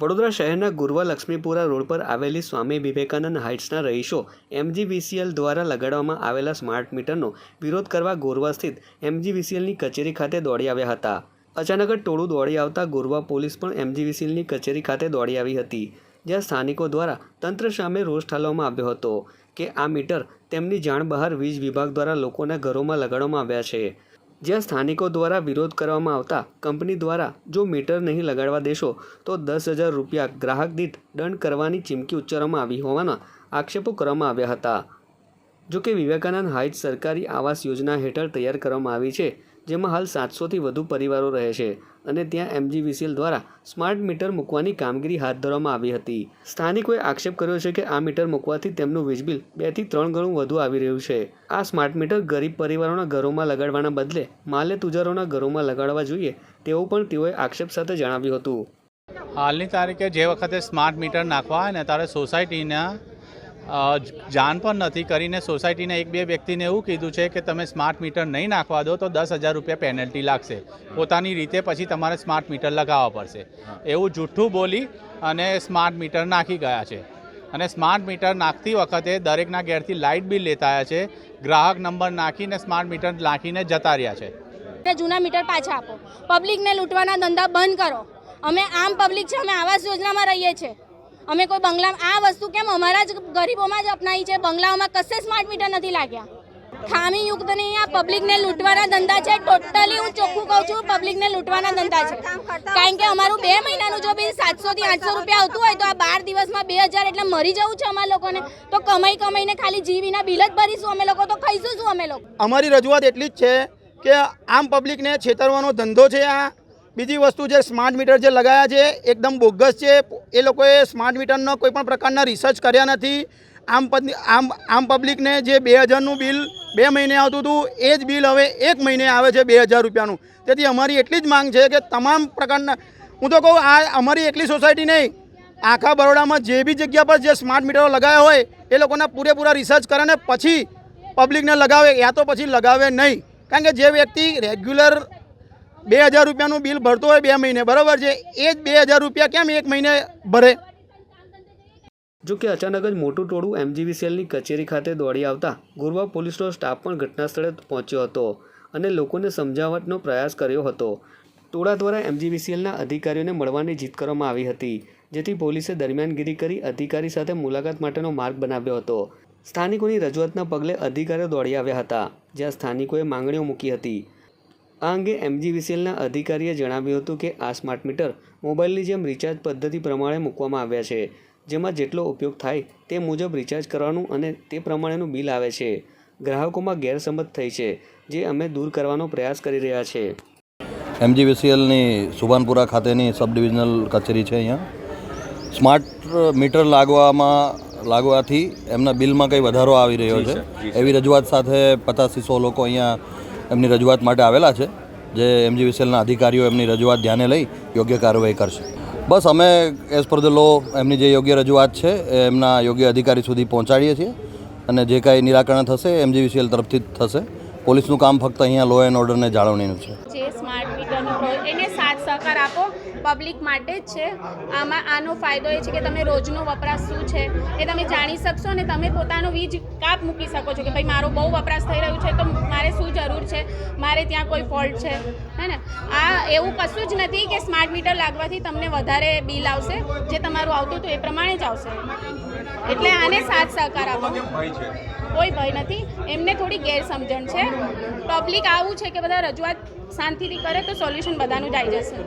વડોદરા શહેરના ગુરવા લક્ષ્મીપુરા રોડ પર આવેલી સ્વામી વિવેકાનંદ હાઇટ્સના રહીશો એમજીવીસીએલ દ્વારા લગાડવામાં આવેલા સ્માર્ટ મીટરનો વિરોધ કરવા ગોરવા સ્થિત એમજીવીસીએલની કચેરી ખાતે દોડી આવ્યા હતા. અચાનક જ ટોળું દોડી આવતા ગોરવા પોલીસ પણ એમજીવીસીએલની કચેરી ખાતે દોડી આવી હતી, જ્યાં સ્થાનિકો દ્વારા તંત્ર સામે રોષ ઠાલવવામાં આવ્યો હતો કે આ મીટર તેમની જાણ બહાર વીજ વિભાગ દ્વારા લોકોના ઘરોમાં લગાડવામાં આવ્યા છે. જ્યાં સ્થાનિકો દ્વારા વિરોધ કરવામાં આવતા કંપની દ્વારા જો મીટર નહીં લગાડવા દેશો, તો દસ હજાર રૂપિયા ગ્રાહક દીઠ દંડ કરવાની ચીમકી ઉચ્ચારવામાં આવી હોવાના આક્ષેપો કરવામાં આવ્યા હતા. જો કે વિવેકાનંદ હાઇટ્સ સરકારી આવાસ યોજના હેઠળ તૈયાર કરવામાં આવી છે, જેમાં હાલ સાતસોથી વધુ પરિવારો રહે છે. અને ત્યાં એમજીવીસીએલ દ્વારા સ્માર્ટ મીટર મૂકવાની કામગીરી હાથ ધરવામાં આવી હતી. સ્થાનિકોએ આક્ષેપ કર્યો છે કે આ મીટર મૂકવાથી તેમનું વીજ બિલ બેથી ત્રણ ગણું વધુ આવી રહ્યું છે. આ સ્માર્ટ મીટર ગરીબ પરિવારોના ઘરોમાં લગાડવાના બદલે માલે તુજારોના ઘરોમાં લગાડવા જોઈએ તેવું પણ તેઓએ આક્ષેપ સાથે જણાવ્યું હતું. હાલની તારીખે જે વખતે સ્માર્ટ મીટર નાખવા હોય ને, ત્યારે સોસાયટીના જાણ પણ નથી કરીને સોસાયટીના એક બે વ્યક્તિને એવું કીધું છે કે તમે સ્માર્ટ મીટર નહીં નાખવા દો તો દસ હજાર રૂપિયા પેનલ્ટી લાગશે. પોતાની રીતે પછી તમારે સ્માર્ટ મીટર લગાવવા પડશે. એવું જૂઠું બોલી અને સ્માર્ટ મીટર નાખી ગયા છે. અને સ્માર્ટ મીટર નાખતી વખતે દરેકના ઘેરથી લાઇટ બિલ લેતા આવ્યા છે. ગ્રાહક નંબર નાખીને સ્માર્ટ મીટર નાખીને જતા રહ્યા છે. જૂના મીટર પાછા આપો. પબ્લિકને લૂંટવાના ધંધા બંધ કરો. અમે આમ પબ્લિક છે, અમે આવાસ યોજનામાં રહીએ છીએ. અમે કોઈ બંગલા આ વસ્તુ કેમ અમારા જ ગરીબોમાં જ અપનાવી છે? બંગલાઓમાં કશે સ્માર્ટ મીટર નથી લાગ્યા? ખામીયુક્ત નહીં, આ પબ્લિકને લૂંટવાના ધંધા છે. ટોટલી હું ચોખ્ખું કહું છું પબ્લિકને લૂંટવાના ધંધા છે. કારણ કે અમારું બે મહિનાનું જો બિલ સાતસો થી આઠસો રૂપિયા આવતું હોય તો આ બાર દિવસમાં બે હજાર એટલે મરી જવું છે અમારા લોકોને. તો કમાઈ કમાઈને ખાલી જીવીના બિલ જ ભરીશું અમે લોકો તો ખાઈશું શું અમે લોકો? અમારી રજૂઆત એટલી જ છે કે આમ પબ્લિકને છેતરવાનો ધંધો છે આ. બીજી વસ્તુ જે સ્માર્ટ મીટર જે લગાયા છે, એકદમ બોગસ છે. એ લોકોએ સ્માર્ટ મીટરનો કોઈ પણ પ્રકારના રિસર્ચ કર્યા નથી. આમ આમ આમ પબ્લિકને જે બે હજારનું બિલ બે મહિને આવતું હતું, એ જ બિલ હવે એક મહિને આવે છે બે હજાર રૂપિયાનું. તેથી અમારી એટલી જ માંગ છે કે તમામ પ્રકારના હું તો કહું, આ અમારી એકલી સોસાયટી નહીં. આખા બરોડામાં જે બી જગ્યા પર જે સ્માર્ટ મીટરો લગાવ્યા હોય, એ લોકોના પૂરેપૂરા રિસર્ચ કરે ને પછી પબ્લિકને લગાવે. યા તો પછી લગાવે નહીં. કારણ કે જે વ્યક્તિ રેગ્યુલર બે હજાર રૂપિયાનું બિલ ભરતો હોય બે મહિને, બરાબર છે? એ જ બે હજાર રૂપિયા કેમ એક મહિને ભરે? જો કે અચાનક જ મોટું ટોળું એમજીવીસીએલની કચેરી ખાતે દોડી આવતા ગુરવા પોલીસનો સ્ટાફ પણ ઘટના સ્થળે પહોંચ્યો હતો અને લોકોને સમજાવટનો પ્રયાસ કર્યો હતો. ટોળા દ્વારા એમજીવીસીએલના અધિકારીઓને મળવાની જીત કરવામાં આવી હતી, જેથી પોલીસે દરમિયાનગીરી કરી અધિકારી સાથે મુલાકાત માટેનો માર્ગ બનાવ્યો હતો. સ્થાનિકોની રજૂઆતના પગલે અધિકારીઓ દોડી આવ્યા હતા, જ્યાં સ્થાનિકોએ માંગણીઓ મૂકી હતી. આ અંગે એમજીવીસીએલના અધિકારીએ જણાવ્યું હતું કે આ સ્માર્ટ મીટર મોબાઈલની જેમ રિચાર્જ પદ્ધતિ પ્રમાણે મૂકવામાં આવ્યા છે. જેમાં જેટલો ઉપયોગ થાય તે મુજબ રિચાર્જ કરવાનું અને તે પ્રમાણેનું બિલ આવે છે. ગ્રાહકોમાં ગેરસમજ થઈ છે જે અમે દૂર કરવાનો પ્રયાસ કરી રહ્યા છે. એમજીવીસીએલની સુભાનપુરા ખાતેની સબ ડિવિઝનલ કચેરી છે અહીંયા. સ્માર્ટ મીટર લાગવામાં લાગવાથી એમના બિલમાં કંઈ વધારો આવી રહ્યો છે. એવી રજૂઆત સાથે પચાસથી સો લોકો અહીંયા એમની રજૂઆત માટે આવેલા છે, જે એમજીવીસીએલના અધિકારીઓ એમની રજૂઆત ધ્યાને લઈ યોગ્ય કાર્યવાહી કરશે. બસ અમે એઝ પર ધ લો એમની જે યોગ્ય રજૂઆત છે એમના યોગ્ય અધિકારી સુધી પહોંચાડીએ છીએ અને જે કાંઈ નિરાકરણ થશે એમજીવીસીએલ તરફથી જ થશે. પોલીસનું કામ ફક્ત અહીંયા લો એન્ડ ઓર્ડરને જાળવણીનું છે. સ્માર્ટ મીટરનો એને સાથ સહકાર આપો પબ્લિક માટે જ છે. આમાં આનો ફાયદો એ છે કે તમે રોજનો વપરાશ શું છે એ તમે જાણી શકશો અને તમે પોતાનો વીજ કાપ મૂકી શકો છો કે ભાઈ મારો બહુ વપરાશ થઈ રહ્યું છે તો મારે શું જરૂર છે? મારે ત્યાં કોઈ ફોલ્ટ છે? હે ને? આ એવું કશું જ નથી કે સ્માર્ટ મીટર લાગવાથી તમને વધારે બિલ આવશે, જે તમારું આવતું હતું એ પ્રમાણે જ આવશે. એટલે આને સાથ સહકાર આપો. કોઈ ભય નથી. એમને થોડી ગેરસમજણ છે. પબ્લિક આવું છે કે બધા રજૂઆત શાંતિથી કરે તો સોલ્યુશન બધાનું જ આવી જશે.